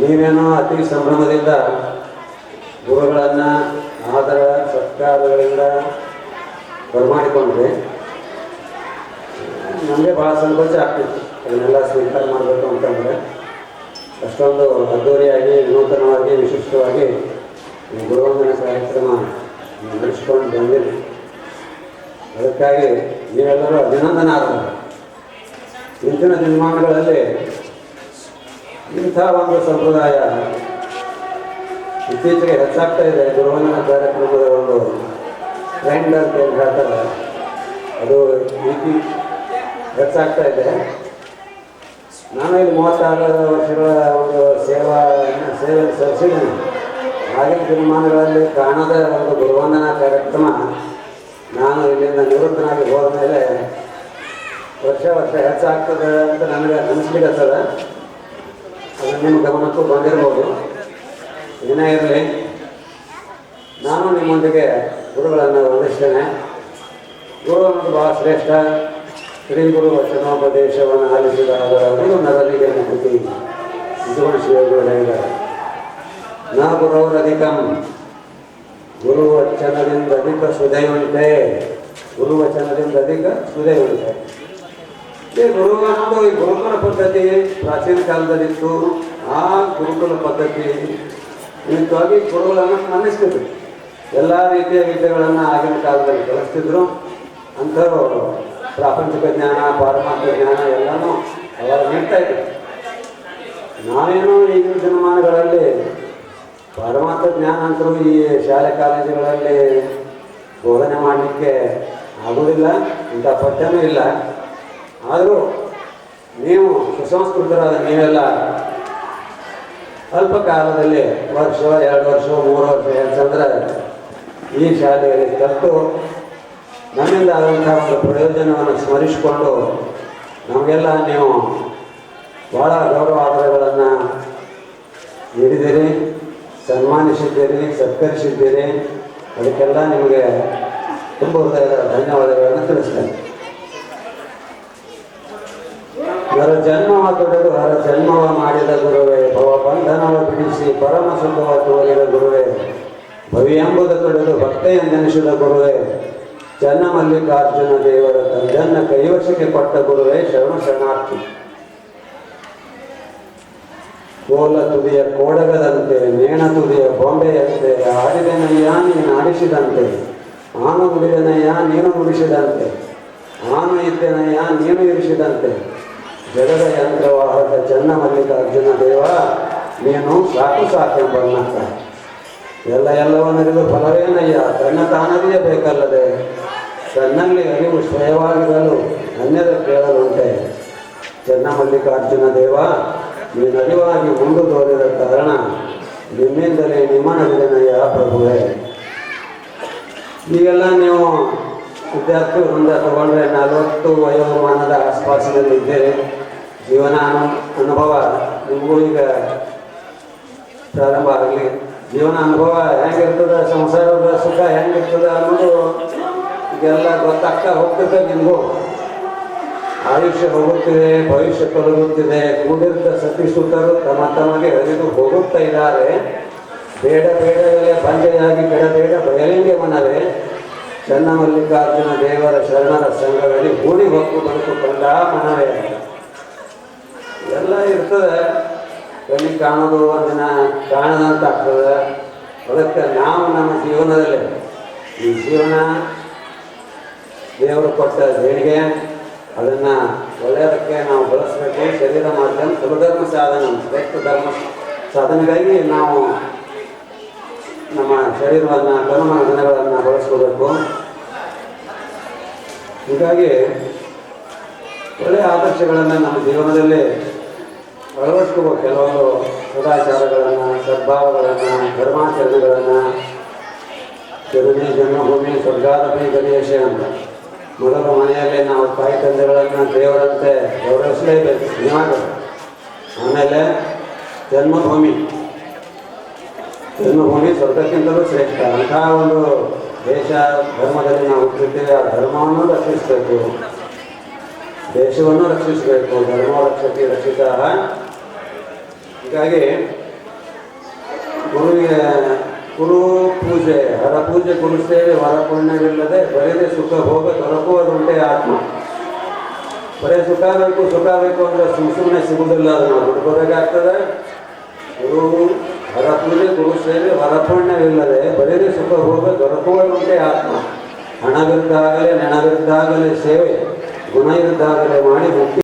ನೀವೇನೋ ಅತಿ ಸಂಭ್ರಮದಿಂದ ಗುರುಗಳನ್ನು ಆದರ ಸತ್ಕಾರಗಳಿಂದ ಬರಮಾಡಿಕೊಂಡ್ರೆ, ನಮಗೆ ಭಾಳ ಸಂಕೋಚ ಆಗ್ತಿತ್ತು ಅದನ್ನೆಲ್ಲ ಸ್ವೀಕಾರ ಮಾಡಬೇಕು ಅಂತಂದರೆ ಅಷ್ಟೊಂದು ಅದ್ದೂರಿಯಾಗಿ, ವಿನೂತನವಾಗಿ, ವಿಶಿಷ್ಟವಾಗಿ ಗುರುವಂದನ ಕಾರ್ಯಕ್ರಮ ನಡೆಸ್ಕೊಂಡು ಬಂದಿರಿ ಅದಕ್ಕಾಗಿ ನೀವೆಲ್ಲರೂ ಅಭಿನಂದನಾರ್ಹರು. ಇಂದಿನ ದಿನಮಾನಗಳಲ್ಲಿ ಇಂಥ ಒಂದು ಸಂಪ್ರದಾಯ ಇತ್ತೀಚೆಗೆ ಹೆಚ್ಚಾಗ್ತಾ ಇದೆ. ಗುರುವಂದನ ಕಾರ್ಯಕ್ರಮದ ಒಂದು ಟ್ರೆಂಡ್ ಅಂತ ಏನು ಹೇಳ್ತಾರೆ. ಅದು ರೀತಿ ಹೆಚ್ಚಾಗ್ತಾ ಇದೆ. ನಾನು ಇಲ್ಲಿ ಮೂವತ್ತಾರು ವರ್ಷಗಳ ಒಂದು ಸೇವಾ, ಸೇವೆ ಸಲ್ಲಿಸಿದ್ದೀನಿ. ಆಗಿನ ದಿನಮಾನಗಳಲ್ಲಿ ಕಾಣದ ಒಂದು ಗುರುವಂದನಾ ಕಾರ್ಯಕ್ರಮ ನಾನು ಇಲ್ಲಿಂದ ನಿವೃತ್ತನಾಗಿ ಹೋದ ಮೇಲೆ ವರ್ಷ ವರ್ಷ ಹೆಚ್ಚಾಗ್ತದೆ ಅಂತ ನನಗೆ ಅನಿಸ್ಲಿಕ್ಕತ್ತದ ನಿಮ್ಮ ಗಮನಕ್ಕೂ ಬಂದಿರ್ಬೋದು. ಏನೇ ಇರಲಿ, ನಾನು ನಿಮ್ಮೊಂದಿಗೆ ಗುರುಗಳನ್ನು ವಂದಿಸ್ತೇನೆ. ಗುರು ಅನ್ನೋದು ಬಹಳ ಶ್ರೇಷ್ಠ. ಶ್ರೀ ಗುರು ವಚನೋಪದೇಶವನ್ನು ಆಲಿಸಿದ ಅದು ನರಲಿಗೆ ಮುಕ್ತಿ ನಿಜವಣ ಶಿವಗಳು ಹೇಳಿದ್ದಾರೆ. ಗುರು ವಚನದಿಂದ ಅಧಿಕ ಸುದೈವಂತೆ ಗುರುವಚನದಿಂದ ಅಧಿಕ ಸುದಯುಂಟೆ ಈ ಈ ಗುರುಕುಲ ಪದ್ಧತಿ ಪ್ರಾಚೀನ ಕಾಲದಲ್ಲಿತ್ತು, ಆ ಗುರುಕುಲ ಪದ್ಧತಿ ನಿಮಿತ್ತವಾಗಿ ಗುರುಗಳನ್ನು ಮನ್ನಿಸ್ತಿದ್ರು ಎಲ್ಲ ರೀತಿಯ ವಿದ್ಯೆಗಳನ್ನು ಆಗಿನ ಕಾಲದಲ್ಲಿ ಕಲಿಸ್ತಿದ್ರು ಅಂಥವ್ರು ಪ್ರಾಪಂಚಿಕ ಜ್ಞಾನ, ಪಾರಮಾತ್ಮ ಜ್ಞಾನ ಎಲ್ಲನೂ ಅವರು ನೀಡ್ತಾ ಇದ್ರು ನಾವೇನು ಈಗಿನ ದಿನಮಾನಗಳಲ್ಲಿ ಪರಮಾತ್ಮ ಜ್ಞಾನ ಅಂತರೂ ಈ ಶಾಲೆ ಕಾಲೇಜುಗಳಲ್ಲಿ ಬೋಧನೆ ಮಾಡಲಿಕ್ಕೆ ಆಗೋದಿಲ್ಲ, ಇಂಥ ಪಠ್ಯನೂ ಇಲ್ಲ. ಆದರೂ ನೀವು ಸುಸಂಸ್ಕೃತರಾದ ನೀವೆಲ್ಲ ಅಲ್ಪ ಕಾಲದಲ್ಲಿ ವರ್ಷ, ಎರಡು ವರ್ಷ, ಮೂರು ವರ್ಷ ಅಂತಂದ್ರೆ ಈ ಶಾಲೆಯಲ್ಲಿ ಕಲಿತು ನಮ್ಮಿಂದ ಆದಂಥ ಒಂದು ಪ್ರಯೋಜನವನ್ನು ಸ್ಮರಿಸಿಕೊಂಡು ನಮಗೆಲ್ಲ ನೀವು ಭಾಳ ಗೌರವ ಆಧಾರಗಳನ್ನು ನೀಡಿದ್ದೀರಿ, ಸನ್ಮಾನಿಸಿದ್ದೀರಿ, ಸತ್ಕರಿಸಿದ್ದೀರಿ. ಅದಕ್ಕೆಲ್ಲ ನಿಮಗೆ ತುಂಬ ಹೃದಯದ ಧನ್ಯವಾದಗಳನ್ನು ತಿಳಿಸ್ತೇನೆ. ನರ ಜನ್ಮವ ತೊಡೆದು ಹರ ಜನ್ಮವ ಮಾಡಿದ ಗುರುವೇ, ಭವ ಬಂಧನವ ಬಿಡಿಸಿ ಪರಮ ಸುಖವ ತೋರಿದ ಗುರುವೇ, ಭವಿ ಎಂಬುದ ತೊಡೆದು ಭಕ್ತೆಯೆಂದೆನಿಸಿದ ಗುರುವೇ ಜನ್ನ ಮಲ್ಲಿಕಾರ್ಜುನ ದೇವರ ತಂದನ್ನ ಕೈವಶಕ್ಕೆ ಕೊಟ್ಟ ಗುರುವೇ ಶರಣ ಶರಣಾರ್ಥಿ. ಕೋಲ ತುದಿಯ ಕೋಡಗದಂತೆ ನೇಣ ತುದಿಯ ಬೊಂಬೆಯಂತೆ ಆಡಿದನಯ್ಯ ನೀನು ಆಡಿಸಿದಂತೆ ಆನು ಮುಡಿದನಯ್ಯ ನೀನು ನುಡಿಸಿದಂತೆ ಆನು ಇದ್ದನಯ್ಯ ನೀನು ಇರಿಸಿದಂತೆ ಜಗದ ಯಂತ್ರವಾಹಕ ಚನ್ನ ಮಲ್ಲಿಕಾರ್ಜುನ ದೇವ ನೀನು ಸಾಕು ಸಾಕೆಂಬನ್ನಕ್ಕ ಎಲ್ಲ ಎಲ್ಲವನ್ನರಿಗೂ ಫಲವೇನಯ್ಯ? ತನ್ನ ತಾನಲ್ಲಿಯೇ ಬೇಕಲ್ಲದೆ? ತನ್ನಲ್ಲಿ ಅರಿವು ಸ್ವಯವಾಗಿರಲು ಅನ್ಯದ ಕೇಳಲುಂಟೆ. ಚೆನ್ನ ಮಲ್ಲಿಕಾರ್ಜುನ ದೇವ, ನೀನು ಅರಿವಾಗಿ ಮುಂದು ತೋರಿದ ಕಾರಣ ನಿಮ್ಮಿಂದಲೇ ನಿಮ್ಮ ಪ್ರಭುವೆ ಪ್ರಭುವೇ. ಈಗೆಲ್ಲ ನೀವು ವಿದ್ಯಾರ್ಥಿ ವೃಂದ ತಗೊಂಡ್ರೆ ನಲವತ್ತು ವಯೋಮಾನದ ಆಸ್ಪಾಸಿನಲ್ಲಿ ಇದ್ದೀರಿ ಜೀವನ ಅನು, ಅನುಭವ ನಿಮಗೂ ಈಗ ಪ್ರಾರಂಭ ಆಗಲಿ. ಜೀವನ ಅನುಭವ ಹೆಂಗಿರ್ತದೆ ಸಂಸಾರದ ಸುಖ ಹೆಂಗಿರ್ತದೆ ಅನ್ನೋದು ಈಗೆಲ್ಲ ಗೊತ್ತಾಗ್ತಾ ಹೋಗ್ತದೆ ನಿಮಗೂ. ಆಯುಷ್ಯ ಹೋಗುತ್ತಿದೆ, ಭವಿಷ್ಯ ತೊಲಗುತ್ತಿದೆ. ಕೂಡಿರ್ತ ಸತಿಸುತ್ತರು ತಮ್ಮ ತಮಗೆ ಹರಿದು ಹೋಗುತ್ತಾ ಇದ್ದಾರೆ. ಬೇಡ ಬೇಡದಲ್ಲೇ ಬೇಡ ಬೇಡ ಬಯಲಿಂಗೆ ಮನವೇ. ಚನ್ನ ಮಲ್ಲಿಕಾರ್ಜುನ ದೇವರ ಶರಣರ ಸಂಘದಲ್ಲಿ ಭೂಮಿ ಹೊಕ್ಕು ಬದುಕು ಮನವೇ. ಎಲ್ಲ ಇರ್ತದೆ. ಕಣ್ಣಿಗೆ ಕಾಣೋದು ಅದನ್ನ ಕಾಣದಂತ ಆಗ್ತದೆ. ಅದಕ್ಕೆ ನಾವು ನಮ್ಮ ಜೀವನದಲ್ಲಿ, ಈ ಜೀವನ ದೇವರು ಕೊಟ್ಟ ದೇಣಿಗೆ, ಅದನ್ನು ಒಳ್ಳೆಯದಕ್ಕೆ ನಾವು ಬಳಸಬೇಕು. ಶರೀರ ಮಾಧ್ಯಮ ಸುಲಧರ್ಮ ಸಾಧನ, ಶ್ರೇಷ್ಠ ಧರ್ಮ ಸಾಧನೆಗಾಗಿ ನಾವು ನಮ್ಮ ಶರೀರವನ್ನು ಕರ್ಮ ದಿನಗಳನ್ನು ಬಳಸ್ಕೋಬೇಕು. ಹೀಗಾಗಿ ಒಳ್ಳೆಯ ಆದರ್ಶಗಳನ್ನು ನಮ್ಮ ಜೀವನದಲ್ಲಿ ಅಳವಡಿಸ್ಕೋಬೇಕು. ಕೆಲವೊಂದು ಸದಾಚಾರಗಳನ್ನು, ಸದ್ಭಾವಗಳನ್ನು, ಧರ್ಮಾಚರಣೆಗಳನ್ನು. ಜನನಿ, ಜನ್ಮಭೂಮಿ ಸ್ವರ್ಗಾರಭಿ ಗಣೇಶ ಅಂತ. ಮೊದಲ ಮನೆಯಲ್ಲಿ ನಾವು ತಾಯಿ ತಂದೆಗಳನ್ನು ದೇವರಂತೆ ಗೌರವಿಸಲೇಬೇಕು. ನಿಜವಾಗ ಆಮೇಲೆ ಜನ್ಮಭೂಮಿ. ಜನ್ಮಭೂಮಿ ಸ್ವರ್ಗಕ್ಕಿಂತಲೂ ಶ್ರೇಷ್ಠ. ಅಂತಹ ಒಂದು ದೇಶ, ಧರ್ಮದಲ್ಲಿ ನಾವು ಹುಟ್ಟಿದ್ದೇವೆ ಆ ಧರ್ಮವನ್ನು ರಕ್ಷಿಸಬೇಕು. ದೇಶವನ್ನು ರಕ್ಷಿಸಬೇಕು. ಧರ್ಮ ರಕ್ಷತೆ ರಕ್ಷಿತ ಹೀಗಾಗಿ ಗುರುವಿಗೆ ಗುರು ಪೂಜೆ, ಹರ ಪೂಜೆ ಗುರು ಸೇವೆ ವರ ಪುಣ್ಯವಿಲ್ಲದೆ ಬರೆದೇ ಸುಖ ಭೋಗ ದೊರಕುವುದುಂಟೆ ಆತ್ಮ. ಬರೀ ಸುಖ ಬೇಕು ಸುಖ ಬೇಕು ಅಂದರೆ ಸುಮ್ ಸುಮ್ಮನೆ ಸಿಗುವುದಿಲ್ಲ. ಅದನ್ನು ಹುಡ್ಕೋಬೇಕಾಗ್ತದೆ ಗುರು ಹರ ಪೂಜೆ ಗುರು ಸೇವೆ ವರ ಪುಣ್ಯವಿಲ್ಲದೆ ಬರೀದೆ ಸುಖ ಭೋಗ ದೊರಕುವಂತೆ ಆತ್ಮ. ಹಣವಿದ್ದಾಗಲೇ ನೆಣವಿದ್ದಾಗಲೇ ಸೇವೆ, ಗುಣ ಇದ್ದಾಗಲೇ ಮಾಡಿ ಮುಕ್ತಿ